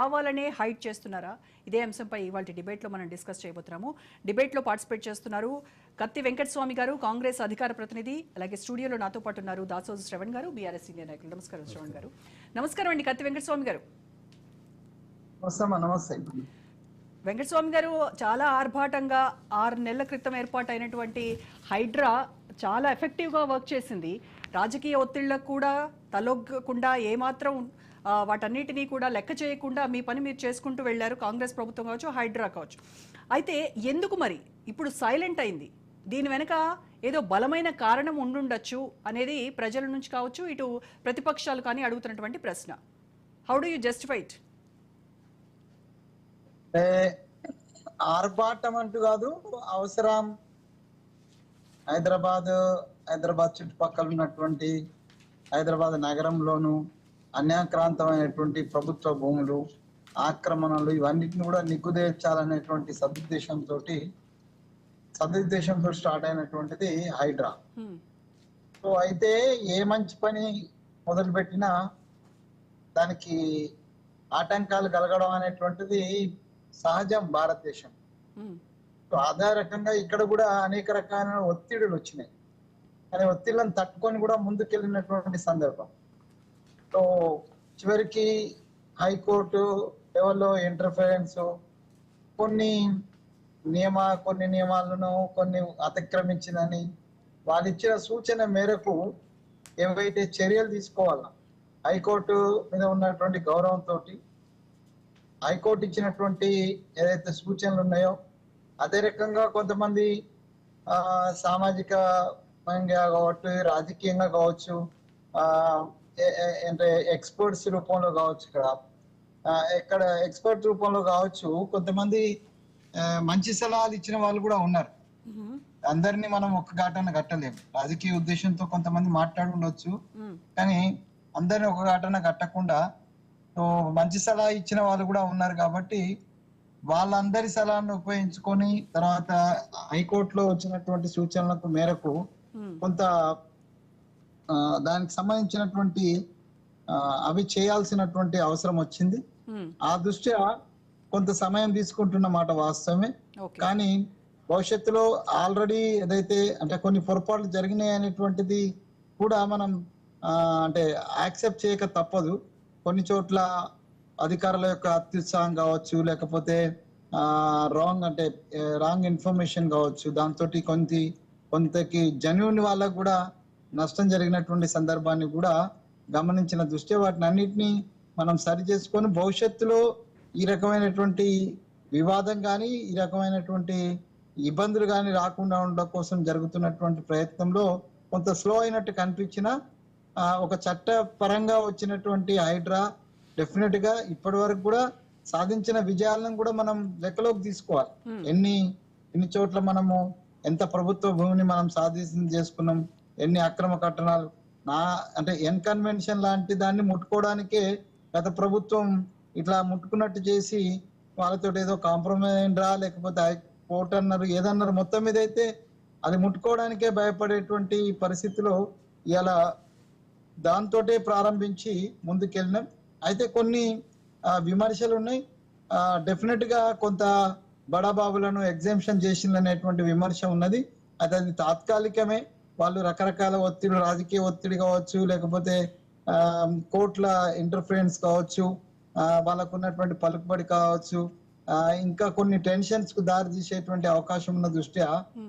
కావాలనే హైడ్ చేస్తున్నారా? ఇదే అంశంపై ఇవాళ డిబేట్లో మనం డిస్కస్ చేయబోతున్నాము. డిబేట్లో పార్టిసిపేట్ చేస్తున్నారు కత్తి వెంకటస్వామి గారు కాంగ్రెస్ అధికార ప్రతినిధి అలాగే స్టూడియోలో నాతో పాటు ఉన్నారు దాసోజు శ్రవణ్ గారు బీఆర్ఎస్ సీనియర్ నాయకులు. నమస్కారం శ్రవణ్ గారు. నమస్కారం అండి కత్తి వెంకటస్వామి గారు. నమస్తే వెంకటస్వామి గారు చాలా ఆర్భాటంగా ఆరు నెలల క్రితం ఏర్పాటైనటువంటి హైడ్రా చాలా ఎఫెక్టివ్గా వర్క్ చేసింది. రాజకీయ ఒత్తిళ్ళకు కూడా తలొగ్గకుండా ఏమాత్రం వాటన్నిటినీ కూడా లెక్క చేయకుండా మీ పని మీరు చేసుకుంటూ వెళ్ళారు. కాంగ్రెస్ ప్రభుత్వం కావచ్చు హైడ్రా కావచ్చు. అయితే ఎందుకు మరి? ఇప్పుడు సైలెంట్ అయింది. దీని వెనక ఏదో బలమైన కారణం ఉండుండొచ్చు అనేది ప్రజల నుంచి కావచ్చు ఇటు ప్రతిపక్షాలు కానీ అడుగుతున్నటువంటి ప్రశ్న. హౌ డు యూ జస్టిఫైట్ ఆర్భాటం అంటూ కాదు అవసరం. హైదరాబాద్ హైదరాబాద్ చుట్టుపక్కల ఉన్నటువంటి హైదరాబాద్ నగరంలోను అన్యాక్రాంతమైనటువంటి ప్రభుత్వ భూములు ఆక్రమణలు ఇవన్నిటిని కూడా నిగ్గుదేర్చాలనేటువంటి సదుద్దేశంతో సదుద్దేశంతో స్టార్ట్ అయినటువంటిది హైడ్రా. సో అయితే ఏ మంచి పని మొదలుపెట్టినా దానికి ఆటంకాలు కలగడం అనేటువంటిది సహజం భారతదేశం. సో అదే రకంగా ఇక్కడ కూడా అనేక రకాలైన ఒత్తిడులు వచ్చినాయి. కానీ ఒత్తిళ్ళను తట్టుకొని కూడా ముందుకెళ్ళినటువంటి సందర్భం. సో చివరికి హైకోర్టు లెవెల్లో ఇంటర్ఫరెన్స్ కొన్ని నియమ కొన్ని నియమాలను కొన్ని అతిక్రమించిందని వాళ్ళు ఇచ్చిన సూచన మేరకు ఏవైతే చర్యలు తీసుకోవాలా హైకోర్టు మీద ఉన్నటువంటి గౌరవంతో హైకోర్టు ఇచ్చినటువంటి ఏదైతే సూచనలు ఉన్నాయో అదే రకంగా కొంతమంది సామాజికంగా కావచ్చు రాజకీయంగా కావచ్చు అంటే ఎక్స్పర్ట్స్ రూపంలో కావచ్చు ఇక్కడ. ఇక్కడ ఎక్స్పర్ట్ రూపంలో కావచ్చు కొంతమంది మంచి సలహాలు ఇచ్చిన వాళ్ళు కూడా ఉన్నారు. అందరినీ మనం ఒక్క ఘాటన కట్టలేము రాజకీయ ఉద్దేశంతో కొంతమంది మాట్లాడి ఉండొచ్చు. కానీ అందరిని ఒక ఘటన కట్టకుండా మంచి సలహా ఇచ్చిన వాళ్ళు కూడా ఉన్నారు కాబట్టి వాళ్ళందరి సలహాను ఉపయోగించుకొని తర్వాత హైకోర్టులో వచ్చినటువంటి సూచనలకు మేరకు కొంత దానికి సంబంధించినటువంటి అవి చేయాల్సినటువంటి అవసరం వచ్చింది. ఆ దృష్ట్యా కొంత సమయం తీసుకుంటున్న మాట వాస్తవమే. కానీ భవిష్యత్తులో ఆల్రెడీ ఏదైతే అంటే కొన్ని పొరపాట్లు జరిగినాయి అనేటువంటిది కూడా మనం అంటే యాక్సెప్ట్ చేయక తప్పదు. కొన్ని చోట్ల అధికారుల యొక్క అత్యుత్సాహం కావచ్చు లేకపోతే రాంగ్ అంటే రాంగ్ ఇన్ఫర్మేషన్ కావచ్చు. దాంతో కొంత కొంతకి జెన్యున్ వాళ్ళకు కూడా నష్టం జరిగినటువంటి సందర్భాన్ని కూడా గమనించిన దృష్ట్యా వాటిని అన్నిటినీ మనం సరి చేసుకొని భవిష్యత్తులో ఈ రకమైనటువంటి వివాదం కానీ ఈ రకమైనటువంటి ఇబ్బందులు కానీ రాకుండా ఉండడం కోసం జరుగుతున్నటువంటి ప్రయత్నంలో కొంత స్లో అయినట్టు కనిపించినా ఆ, ఒక చట్ట పరంగా వచ్చినటువంటి హైడ్రా డెఫినెట్గా ఇప్పటి వరకు కూడా సాధించిన విజయాలను కూడా మనం లెక్కలోకి తీసుకోవాలి. ఎన్ని ఎన్ని చోట్ల మనము ఎంత ప్రభుత్వ భూమిని మనం సాధించి చేసుకున్నాం ఎన్ని అక్రమ కట్టణాలు నా అంటే ఎన్ కన్వెన్షన్ లాంటి దాన్ని ముట్టుకోవడానికే గత ప్రభుత్వం ఇట్లా ముట్టుకున్నట్టు చేసి వాళ్ళతో ఏదో కాంప్రమైజ్ రా లేకపోతే కోర్టు అన్నారు ఏదన్నారు మొత్తం మీద అయితే అది ముట్టుకోవడానికే భయపడేటువంటి పరిస్థితిలో ఇలా దాంతోటే ప్రారంభించి ముందుకెళ్ళినాం. అయితే కొన్ని విమర్శలు ఉన్నాయి డెఫినెట్గా కొంత బడాబాబులను ఎగ్జామ్షన్ చేసిందనేటువంటి విమర్శ ఉన్నది. అది అది తాత్కాలికమే. వాళ్ళు రకరకాల ఒత్తిడి రాజకీయ ఒత్తిడి కావచ్చు లేకపోతే కోర్టుల ఇంటర్ఫరెన్స్ కావచ్చు వాళ్ళకు ఉన్నటువంటి పలుకుబడి కావచ్చు ఇంకా కొన్ని టెన్షన్స్కు దారి తీసేటువంటి అవకాశం ఉన్న దృష్ట్యా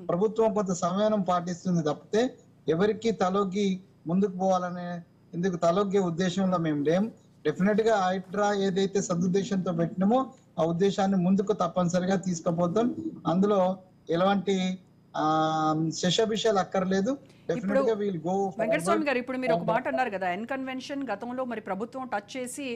ప్రభుత్వం కొంత సమయం పాటిస్తుంది తప్పితే ఎవరికి తలొగ్గి ముందుకు పోవాలనే ఇందుకు తలొగ్గే ఉద్దేశంలో మేము లేం. డెఫినెట్గా హైడ్రా ఏదైతే సదుద్దేశంతో పెట్టినామో ఆ ఉద్దేశాన్ని ముందుకు తప్పనిసరిగా తీసుకుపోతాం. అందులో ఎలాంటి శశభిషాలు అక్కర్లేదు. వెంకటస్వామి గారు ఇప్పుడు మీరు ఒక మాట అన్నారు కదా ఎన్ కన్వెన్షన్ గతంలో మరి ప్రభుత్వం టచ్ చేసి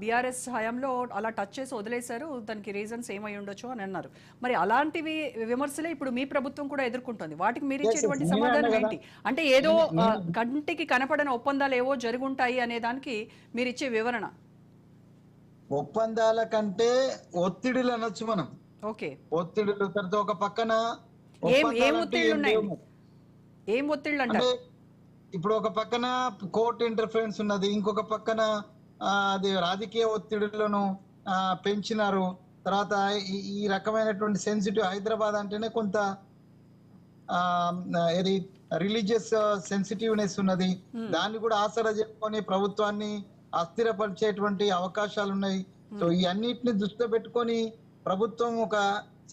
బీఆర్ఎస్ హయాంలో అలా టచ్ చేసి వదిలేశారు దానికి రీజన్స్ ఏమై ఉండొచ్చు అని అన్నారు. మరి అలాంటివి విమర్శలే ఇప్పుడు మీ ప్రభుత్వం కూడా ఎదుర్కొంటుంది. వాటికి మీరు ఇచ్చేటువంటి సమాధానం ఏంటి? అంటే ఏదో కంటికి కనపడని ఒప్పందాలు ఏవో జరుగుంటాయి అనే దానికి మీరు ఇచ్చే వివరణ. ఒప్పందాల కంటే ఒత్తిడిలు అనొచ్చు మనం. ఓకే. ఒత్తిడిలు తర్వాత ఒక పక్కన ఏం ఏం ఒప్పందాలంటే ఒత్తిళ్ళు ఏం ఉన్నాయి లేవు. ఏం ఒత్తిళ్ళు అంటే అంటారు ఇప్పుడు ఒక పక్కన కోర్టు ఇంటర్ఫరెన్స్ ఉన్నది ఇంకొక పక్కన అది రాజకీయ ఒత్తిడులను పెంచినారు. తర్వాత ఈ రకమైనటువంటి సెన్సిటివ్ హైదరాబాద్ అంటేనే కొంత ఏది రిలీజియస్ సెన్సిటివ్నెస్ ఉన్నది. దాన్ని కూడా ఆసరా చెప్పుకొని ప్రభుత్వాన్ని అస్థిరపరిచేటువంటి అవకాశాలు ఉన్నాయి సో ఈ అన్నిటిని దృష్టిలో పెట్టుకొని ప్రభుత్వం ఒక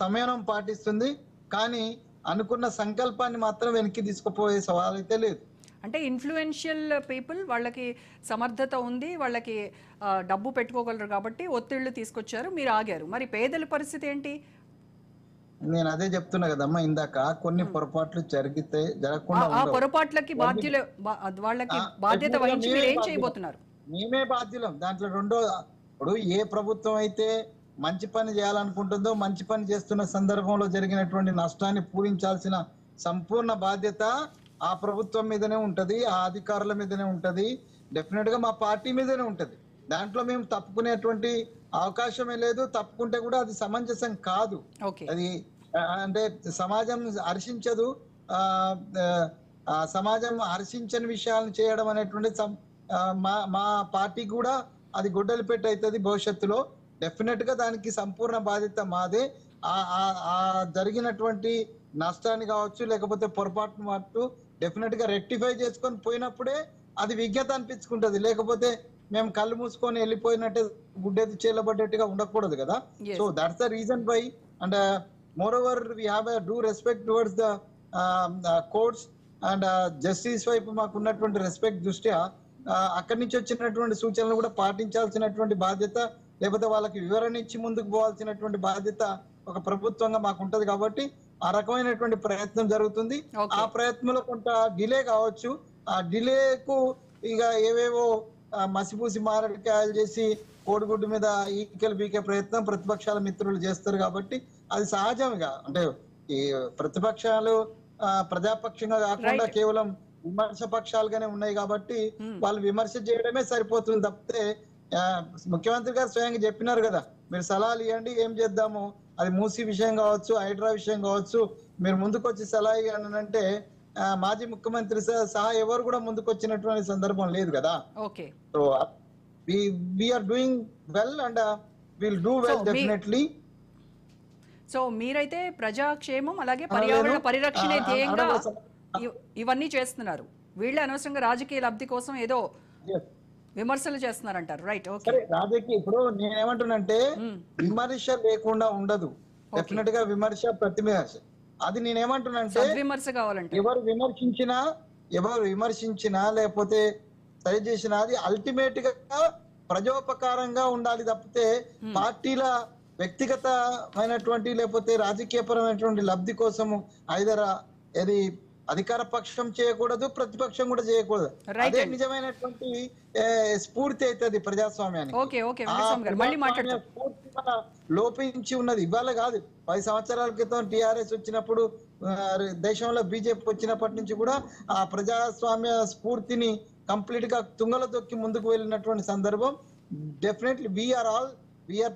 సమయం పాటిస్తుంది. కానీ అనుకున్న సంకల్పాన్ని మాత్రం వెనక్కి తీసుకుపోయే సవాల్ అయితే లేదు. అంటే ఇన్ఫ్లుయెన్షియల్ పీపుల్ వాళ్ళకి సమర్థత ఉంది వాళ్ళకి డబ్బు పెట్టుకోగలరు కాబట్టి ఒత్తిళ్ళు తీసుకొచ్చారు మీరు ఆగారు. మరి పేదల పరిస్థితి ఏంటి? నేను అదే చెప్తున్నా కదమ్మా ఇందాక కొన్ని పొరపాట్లు జరిగితే జరగకుండా ఆ. పొరపాట్లకి బాధ్యులు వాళ్ళకి బాధ్యత వహించి మీరే ఏం. చేయబోతున్నారు? మేమే బాధ్యులం. దాంట్లో రెండో ఇప్పుడు ఏ ప్రభుత్వం అయితే మంచి పని చేయాలనుకుంటుందో మంచి పని చేస్తున్న సందర్భంలో జరిగినటువంటి నష్టాన్ని పూరించాల్సిన సంపూర్ణ బాధ్యత ఆ ప్రభుత్వం మీదనే ఉంటది ఆ అధికారుల మీదనే ఉంటది. డెఫినెట్గా మా పార్టీ మీదనే ఉంటది. దాంట్లో మేము తప్పుకునేటువంటి అవకాశమే లేదు. తప్పుకుంటే కూడా అది సమంజసం కాదు. అది అంటే సమాజం హర్షించదు. సమాజం హర్షించని విషయాలను చేయడం అనేటువంటి మా మా పార్టీ కూడా అది గుడ్డలు పెట్టి అవుతుంది భవిష్యత్తులో. డెఫినెట్గా దానికి సంపూర్ణ బాధ్యత మాదే. ఆ జరిగినటువంటి నష్టాన్ని కావచ్చు లేకపోతే పొరపాటును మాట్టు డెఫినెట్గా రెక్టిఫై చేసుకొని పోయినప్పుడే అది విజ్ఞత అనిపించుకుంటది. లేకపోతే మేము కళ్ళు మూసుకొని వెళ్ళిపోయినట్టే గుడ్డెది చేయబడ్డట్టుగా ఉండకూడదు కదా. So that's the reason by and moreover we have do respect towards the courts and justice వైపు మాకు ఉన్నటువంటి రెస్పెక్ట్ దృష్ట్యా uh, అక్కడి నుంచి వచ్చినటువంటి సూచనలు కూడా పాటించాల్సినటువంటి బాధ్యత లేకపోతే వాళ్ళకి వివరణ ఇచ్చి ముందుకు పోవాల్సినటువంటి బాధ్యత ఒక ప్రభుత్వంగా మాకు ఉంటది కాబట్టి ఆ రకమైనటువంటి ప్రయత్నం జరుగుతుంది. ఆ ప్రయత్నంలో కొంత డిలే కావచ్చు ఆ డిలేకు ఇక ఏవేవో మసిపూసి మారడికాయలు చేసి కోడిగుడ్డు మీద ఈకలు బీకే ప్రయత్నం ప్రతిపక్షాల మిత్రులు చేస్తారు కాబట్టి అది సహజంగా అంటే ఈ ప్రతిపక్షాలు ప్రజాపక్షంగా కాకుండా. కేవలం విమర్శ పక్షాలుగానే ఉన్నాయి కాబట్టి Hmm. వాళ్ళు విమర్శ చేయడమే సరిపోతుంది తప్పితే ముఖ్యమంత్రి గారు స్వయంగా చెప్పినారు కదా మీరు సలహాలు ఇవ్వండి ఏం చేద్దాము? అది మూసి విషయం కావచ్చు హైడ్రా విషయం కావచ్చు మీరు ముందుకు వచ్చి సలహా ఇవ్వండి అంటే మాజీ ముఖ్యమంత్రి సహా ఎవరు కూడా ముందుకు వచ్చినటువంటి సందర్భం లేదు కదా. Okay. So we are doing well and will do well definitely. So మీరైతే ప్రజాక్షేమం అలాగే పర్యావరణ పరిరక్షణే ధ్యేయంగా ఇవన్నీ చేస్తున్నారు. వీళ్ళు అనవసరంగా రాజకీయ లబ్ధి కోసం ఏదో విమర్శలు చేస్తున్నారంటారు. రైట్ ఓకే రాజకీయ ఇప్పుడు నేనేమంటున్నంటే విమర్శ లేకుండా ఉండదు. డెఫినెట్గా విమర్శ ప్రతివిమర్శ. అది నేనేమంటున్నంటే సద్విమర్శ కావాలంటే ఎవరు విమర్శించినా ఎవరు విమర్శించినా లేకపోతే సరి చేసినా అది అల్టిమేట్గా ప్రజోపకారంగా ఉండాలి తప్పితే పార్టీల వ్యక్తిగతమైనటువంటి లేకపోతే రాజకీయపరమైనటువంటి లబ్ధి కోసము ఐదర ఇది అధికార పక్షం చేయకూడదు ప్రతిపక్షం కూడా చేయకూడదు. అదే. నిజమైనటువంటి స్ఫూర్తి అవుతుంది ప్రజాస్వామ్యానికి. లోపించి ఉన్నది. ఇవాళ కాదు పది సంవత్సరాల క్రితం టిఆర్ఎస్ వచ్చినప్పుడు దేశంలో బీజేపీ వచ్చినప్పటి నుంచి కూడా ఆ ప్రజాస్వామ్య స్ఫూర్తిని కంప్లీట్గా తుంగలో తొక్కి ముందుకు వెళ్ళినటువంటి సందర్భం డెఫినెట్లీ వీఆర్ ఆల్ వీఆర్